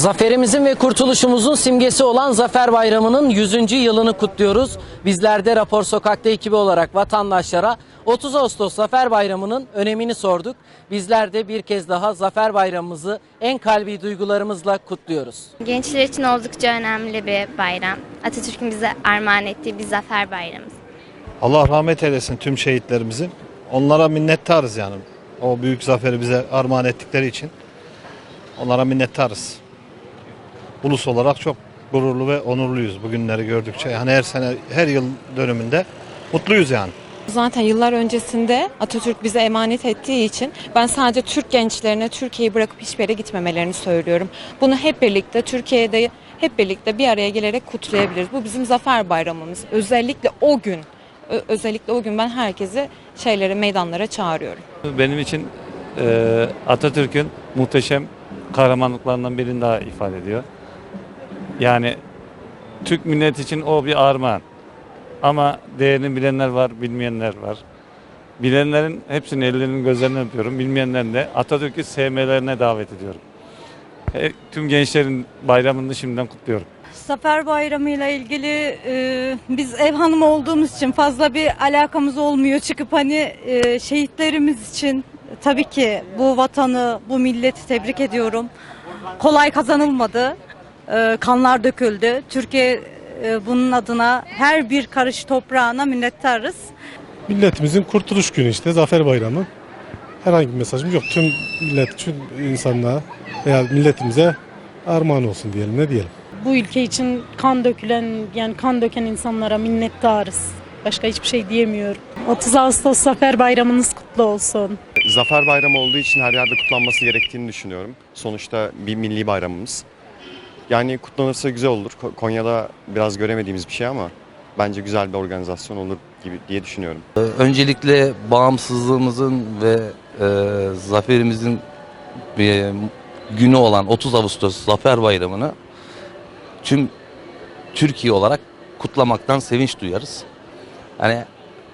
Zaferimizin ve kurtuluşumuzun simgesi olan Zafer Bayramı'nın 100. yılını kutluyoruz. Bizler de Rapor Sokak'ta ekibi olarak vatandaşlara 30 Ağustos Zafer Bayramı'nın önemini sorduk. Bizler de bir kez daha Zafer Bayramımızı en kalbi duygularımızla kutluyoruz. Gençler için oldukça önemli bir bayram. Atatürk'ün bize armağan ettiği bir zafer bayramımız. Allah rahmet eylesin tüm şehitlerimizin. Onlara minnettarız yani. O büyük zaferi bize armağan ettikleri için. Onlara minnettarız. Ulus olarak çok gururlu ve onurluyuz bugünleri gördükçe. Yani her sene, her yıl dönümünde mutluyuz yani. Zaten yıllar öncesinde Atatürk bize emanet ettiği için ben sadece Türk gençlerine Türkiye'yi bırakıp hiçbir yere gitmemelerini söylüyorum. Bunu hep birlikte Türkiye'de hep birlikte bir araya gelerek kutlayabiliriz. Bu bizim zafer bayramımız. Özellikle o gün özellikle o gün ben herkesi şeylere meydanlara çağırıyorum. Benim için e, Atatürk'ün muhteşem kahramanlıklarından birini daha ifade ediyor. Yani Türk milleti için o bir armağan. Ama değerini bilenler var, bilmeyenler var. Bilenlerin hepsinin ellerinin gözlerini öpüyorum. Bilmeyenlerin de Atatürk'ü sevmelerine davet ediyorum. E, tüm gençlerin bayramını şimdiden kutluyorum. Zafer Bayramı ile ilgili e, biz ev hanımı olduğumuz için fazla bir alakamız olmuyor. Çıkıp hani e, şehitlerimiz için tabii ki bu vatanı, bu milleti tebrik ediyorum. Kolay kazanılmadı. E, kanlar döküldü. Türkiye e, bunun adına her bir karış toprağına minnettarız. Milletimizin kurtuluş günü işte Zafer Bayramı. Herhangi bir mesajım yok. Tüm millet, tüm insanlığa veya milletimize armağan olsun diyelim ne diyelim. bu ülke için kan dökülen yani kan döken insanlara minnettarız. Başka hiçbir şey diyemiyorum. 30 Ağustos Zafer Bayramınız kutlu olsun. Zafer Bayramı olduğu için her yerde kutlanması gerektiğini düşünüyorum. Sonuçta bir milli bayramımız. Yani kutlanırsa güzel olur. Ko- Konya'da biraz göremediğimiz bir şey ama bence güzel bir organizasyon olur gibi diye düşünüyorum. Öncelikle bağımsızlığımızın ve e, zaferimizin bir günü olan 30 Ağustos Zafer Bayramı'nı tüm Türkiye olarak kutlamaktan sevinç duyarız. Hani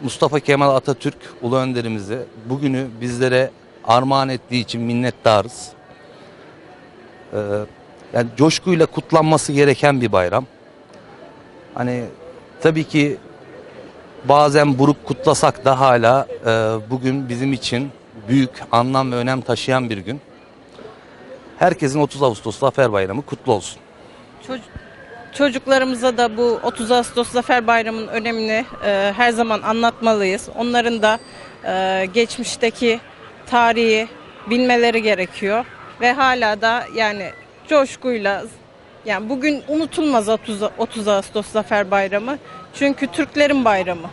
Mustafa Kemal Atatürk ulu önderimize bugünü bizlere armağan ettiği için minnettarız. Ee, yani coşkuyla kutlanması gereken bir bayram. Hani tabii ki bazen buruk kutlasak da hala e, bugün bizim için büyük anlam ve önem taşıyan bir gün. Herkesin 30 Ağustos Zafer Bayramı kutlu olsun. Çocuklarımıza da bu 30 Ağustos Zafer Bayramı'nın önemini e, her zaman anlatmalıyız. Onların da e, geçmişteki tarihi bilmeleri gerekiyor ve hala da yani coşkuyla yani bugün unutulmaz 30, 30 Ağustos Zafer Bayramı. Çünkü Türklerin bayramı.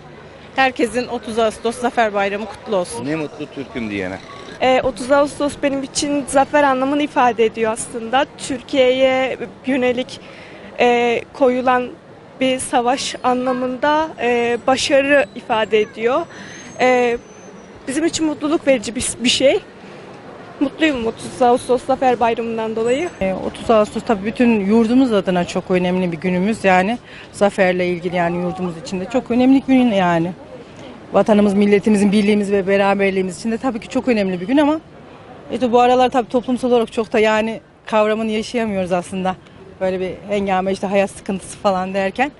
Herkesin 30 Ağustos Zafer Bayramı kutlu olsun. Ne mutlu Türk'üm diyene. 30 Ee, Ağustos benim için zafer anlamını ifade ediyor aslında. Türkiye'ye yönelik e, koyulan bir savaş anlamında e, başarı ifade ediyor. E, bizim için mutluluk verici bir, bir şey. Mutluyum 30 Ağustos Zafer Bayramı'ndan dolayı. 30 Ağustos tabii bütün yurdumuz adına çok önemli bir günümüz yani. Zaferle ilgili yani yurdumuz için de çok önemli bir gün yani. Vatanımız, milletimizin birliğimiz ve beraberliğimiz için de tabii ki çok önemli bir gün ama işte bu aralar tabii toplumsal olarak çok da yani kavramını yaşayamıyoruz aslında. Böyle bir hengame işte hayat sıkıntısı falan derken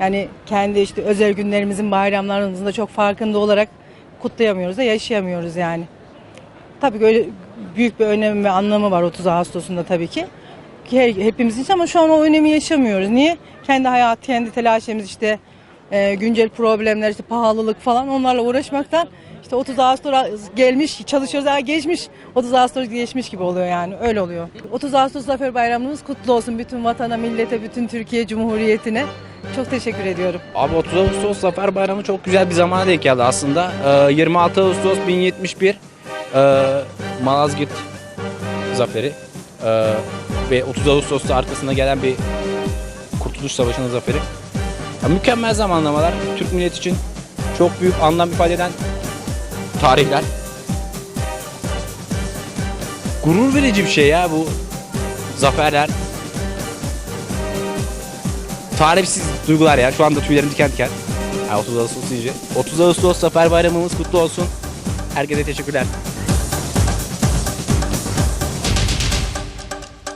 yani kendi işte özel günlerimizin, bayramlarımızın da çok farkında olarak kutlayamıyoruz da yaşayamıyoruz yani. Tabii ki öyle büyük bir önemi ve anlamı var 30 Ağustos'unda tabii ki. Her- hepimiz için ama şu an o önemi yaşamıyoruz. Niye? Kendi hayat, kendi telaşemiz işte e, güncel problemler işte pahalılık falan onlarla uğraşmaktan işte 30 Ağustos gelmiş çalışıyoruz ha geçmiş 30 Ağustos geçmiş gibi oluyor yani öyle oluyor. 30 Ağustos Zafer Bayramımız kutlu olsun bütün vatana, millete, bütün Türkiye Cumhuriyeti'ne. Çok teşekkür ediyorum. Abi 30 Ağustos Zafer Bayramı çok güzel bir zamana denk geldi aslında. Ee, 26 Ağustos 1071 ee, Malazgirt zaferi Ee, ve 30 Ağustos'ta arkasında gelen bir Kurtuluş Savaşı'nın zaferi. Ya, mükemmel zamanlamalar Türk milleti için çok büyük anlam ifade eden tarihler. Gurur verici bir şey ya bu zaferler. Tarifsiz duygular ya. Şu anda tüylerim diken diken. Ha, 30 Ağustos deyince. 30 Ağustos Zafer Bayramımız kutlu olsun. Herkese teşekkürler.